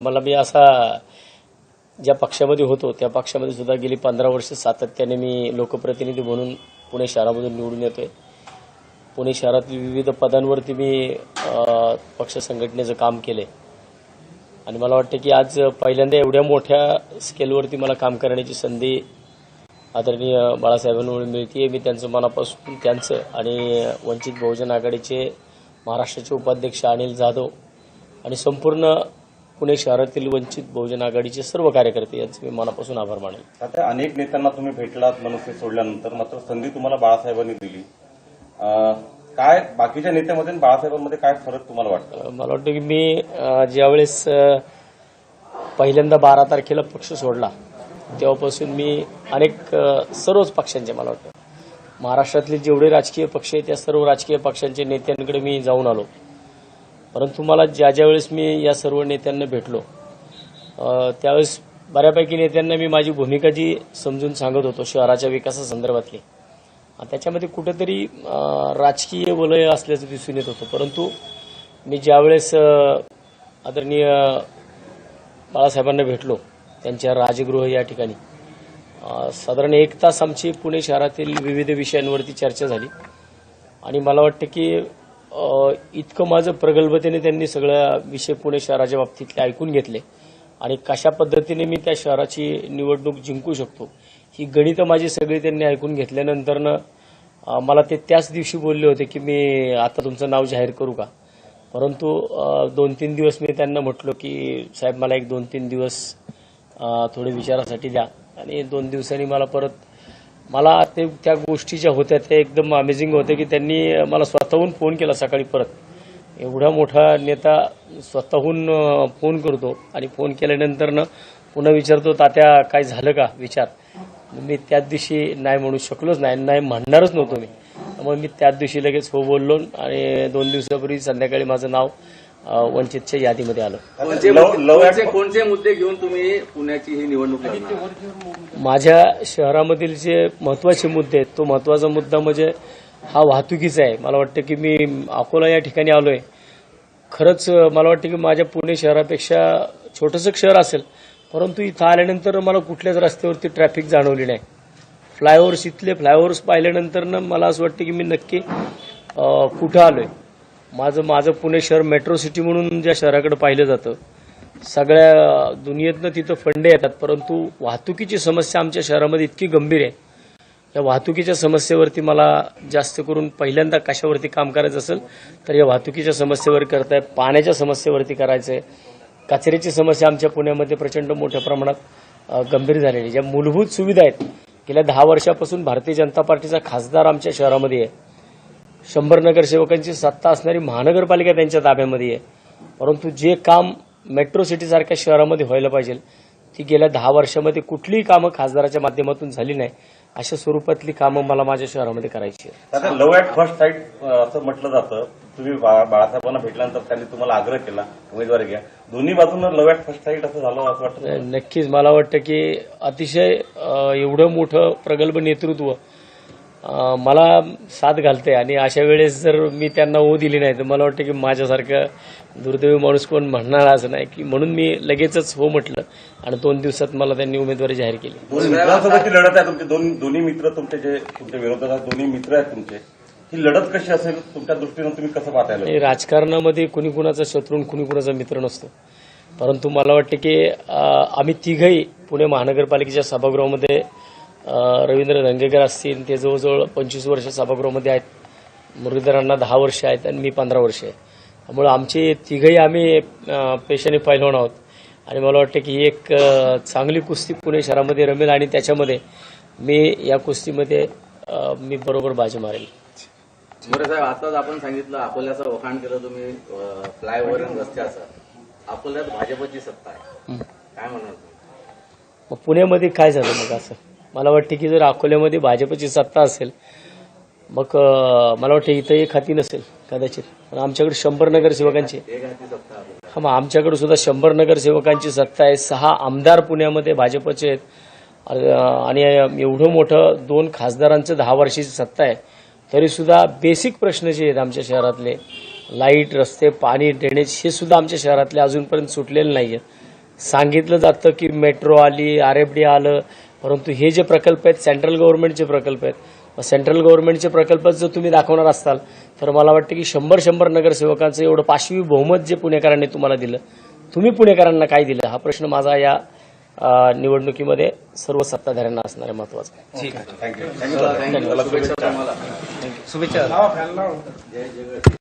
मला मी असा ज्या पक्षामध्ये होतो त्या पक्षामध्ये सुद्धा गेली पंधरा वर्ष सातत्याने मी लोकप्रतिनिधी म्हणून पुणे शहरामधून निवडून येतोय. पुणे शहरातील विविध पदांवरती मी पक्ष संघटनेचं काम केलंय. आणि मला वाटतं की आज पहिल्यांदा एवढ्या मोठ्या स्केलवरती मला काम करण्याची संधी आदरणीय बाळासाहेबांमुळे मिळते मी त्यांचं मनापासून त्यांचं आणि वंचित बहुजन आघाडीचे महाराष्ट्राचे उपाध्यक्ष अनिल जाधव आणि संपूर्ण पुणे शहरातील वंचित बहुजन आघाडीचे सर्व कार्यकर्ते यांचे मी मनापासून आभार मानेल. आता अनेक नेत्यांना तुम्ही भेटलात मनसे सोडल्यानंतर मात्र संधी तुम्हाला बाळासाहेबांनी दिली. काय बाकीच्या नेत्यामध्ये बाळासाहेबांमध्ये काय फरक तुम्हाला वाटतं? मला वाटतं की मी ज्यावेळेस पहिल्यांदा बारा तारखेला पक्ष सोडला तेव्हापासून मी अनेक सर्वच पक्षांचे मला वाटतं. महाराष्ट्रातले जेवढे राजकीय पक्ष आहेत त्या सर्व राजकीय पक्षांच्या नेत्यांकडे मी जाऊन आलो. परंतु मला ज्या ज्या वेळेस मी या सर्व नेत्यांना भेटलो त्यावेळेस बऱ्यापैकी नेत्यांना मी माझी भूमिका जी समजून सांगत होतो शहराच्या विकासासंदर्भातली. त्याच्यामध्ये कुठेतरी राजकीय वलय असल्याचं दिसून येत होतं. परंतु मी ज्यावेळेस आदरणीय बाळासाहेबांना भेटलो त्यांच्या राजगृह या ठिकाणी साधारण एक तास आमची पुणे शहरातील विविध विषयांवरती चर्चा झाली. आणि मला वाटतं की इतकं माझं प्रगल्भतेने त्यांनी सगळ्या विषय पुणे शहराच्या बाबतीतले ऐकून घेतले. आणि कशा पद्धतीने मी त्या शहराची निवडणूक जिंकू शकतो ही गणितं माझी सगळी त्यांनी ऐकून घेतल्यानंतरनं मला ते त्याच दिवशी बोलले होते की मी आता तुमचं नाव जाहीर करू का? परंतु दोन तीन दिवस मी त्यांना म्हटलो की साहेब मला एक दोन तीन दिवस थोडे विचारासाठी द्या. आणि दोन दिवसांनी मला परत मला ते त्या गोष्टी ज्या होत्या त्या एकदम अमेझिंग होत्या की त्यांनी मला स्वतःहून फोन केला सकाळी परत. एवढा मोठा नेता स्वतःहून फोन करतो आणि फोन केल्यानंतरनं पुन्हा विचारतो तात्या काय झालं का? विचार. मी त्याच दिवशी नाही म्हणू शकलोच नाही नाही म्हणणारच नव्हतो मी. त्यामुळे मी त्याच दिवशी लगेच हो बोललो आणि दोन दिवसापूर्वी संध्याकाळी माझं नाव वंचितच्या यादीमध्ये आलं. कोणते मुद्दे- लव कोणते कोणते मुद्दे घेऊन तुम्ही पुण्याची ही निवडणूक माझ्या शहरामधील जे महत्त्वाचे मुद्दे आहेत तो महत्त्वाचा मुद्दा म्हणजे हा वाहतुकीचा आहे. मला वाटतं की मी अकोला या ठिकाणी आलोय. खरंच मला वाटतं की माझ्या पुणे शहरापेक्षा छोटंसं शहर असेल परंतु इथं आल्यानंतर मला कुठल्याच रस्त्यावरती ट्रॅफिक जाणवली नाही. फ्लायओव्हर्स इथले फ्लायओव्हर्स पाहिल्यानंतर मला असं वाटतं की मी नक्की कुठं आलोय. माझं माझं पुणे शहर मेट्रो सिटी म्हणून ज्या शहराकडे पाहिलं जातं सगळ्या दुनियेतनं तिथं फंडे येतात परंतु वाहतुकीची समस्या आमच्या शहरामध्ये इतकी गंभीर आहे. या वाहतुकीच्या समस्येवरती मला जास्त करून पहिल्यांदा कशावरती काम करायचं असेल तर या वाहतुकीच्या समस्येवर करताय पाण्याच्या समस्येवरती करायचं आहे कचऱ्याची समस्या आमच्या पुण्यामध्ये प्रचंड मोठ्या प्रमाणात गंभीर झालेली आहे. ज्या मूलभूत सुविधा आहेत गेल्या दहा वर्षापासून भारतीय जनता पार्टीचा खासदार आमच्या शहरामध्ये आहे. शंभर नगरसेवकांची सत्ता असणारी महानगरपालिका त्यांच्या ताब्यामध्ये आहे. परंतु जे काम मेट्रो सिटीसारख्या शहरामध्ये व्हायला पाहिजे ती गेल्या दहा वर्षामध्ये कुठलीही कामं खासदाराच्या माध्यमातून झाली नाही अशा स्वरूपातली कामं मला माझ्या शहरामध्ये करायची आहेत. आता लव ॲट फर्स्ट साईट असं म्हटलं जातं. तुम्ही बाळासाहेबांना भेटल्यानंतर त्यांनी तुम्हाला आग्रह केला उमेदवारी घ्या. दोन्ही बाजूनं लव ॲट फर्स्ट साईट असं झालं असं वाटतं? नक्कीच. मला वाटतं की अतिशय एवढं मोठं प्रगल्भ नेतृत्व मला साथ घालते आणि अशा वेळेस जर मी त्यांना ओ दिली नाही तर मला वाटतं की माझ्यासारखं दुर्दैवी माणूस कोण म्हणणार असं नाही की म्हणून मी लगेचच हो म्हटलं आणि दोन दिवसात मला त्यांनी उमेदवारी जाहीर केली. लढत आहे तुमचे. दोन दोन्ही मित्र तुमचे जे तुमच्या विरोधात आहेत, दोन्ही मित्र आहेत तुमचे. ही लढत कशी असेल? तुमच्या दृष्टीनं तुम्ही कसं पाहताय? राजकारणामध्ये कुणी कुणाचा शत्रू कुणी कुणाचा मित्र नसतो. परंतु मला वाटतं की आम्ही तिघही पुणे महानगरपालिकेच्या सभागृहामध्ये रवींद्र धंगेकर असतील ते जवळजवळ पंचवीस वर्ष सभागृहामध्ये आहेत. मुरलीधरांना दहा वर्ष आहेत आणि मी पंधरा वर्ष आहे. त्यामुळे आमचे तिघही आम्ही पेशाने पैलवान आहोत. आणि मला वाटतं की ही एक चांगली कुस्ती पुणे शहरामध्ये रमेल आणि त्याच्यामध्ये मी या कुस्तीमध्ये मी बरोबर बाजी मारेल. मोरे साहेब आताच आपण सांगितलं अकोल्याचं वखाण केलं तुम्ही फ्लायओव्हर रस्त्याचं अकोल्यात भाजपची सत्ता आहे. काय म्हणाल? मग पुण्यामध्ये काय झालं मग असं? मला वाटतं की जर अकोल्यामध्ये भाजपची सत्ता असेल मग मला वाटतं इथं एक हाती नसेल कदाचित. पण आमच्याकडे शंभर नगरसेवकांची. हा मग आमच्याकडे सुद्धा शंभर नगरसेवकांची सत्ता आहे. सहा आमदार पुण्यामध्ये भाजपचे आहेत. आणि एवढं मोठं दोन खासदारांचं दहा वर्षाची सत्ता आहे. तरी सुद्धा बेसिक प्रश्न जे आहेत आमच्या शहरातले लाइट रस्ते पाणी ड्रेनेज हे सुद्धा आमच्या शहरातले अजूनपर्यंत सुटलेले नाही आहेत सांगितलं जातं की मेट्रो आली आर एफ डी आलं परंतु हे जे प्रकल्प आहेत सेंट्रल गव्हर्नमेंटचे प्रकल्प आहेत मग सेंट्रल गव्हर्नमेंटचे प्रकल्प जर तुम्ही दाखवणार असाल तर मला वाटतं की शंभर शंभर नगरसेवकांचं एवढं पाचवी बहुमत जे पुणेकरांनी तुम्हाला दिलं तुम्ही पुणेकरांना काय दिलं? हा प्रश्न माझा या निवडणुकीमध्ये सर्व सत्ताधाऱ्यांना असणार आहे. महत्त्वाचा. शुभेच्छा. तुम्हाला शुभेच्छा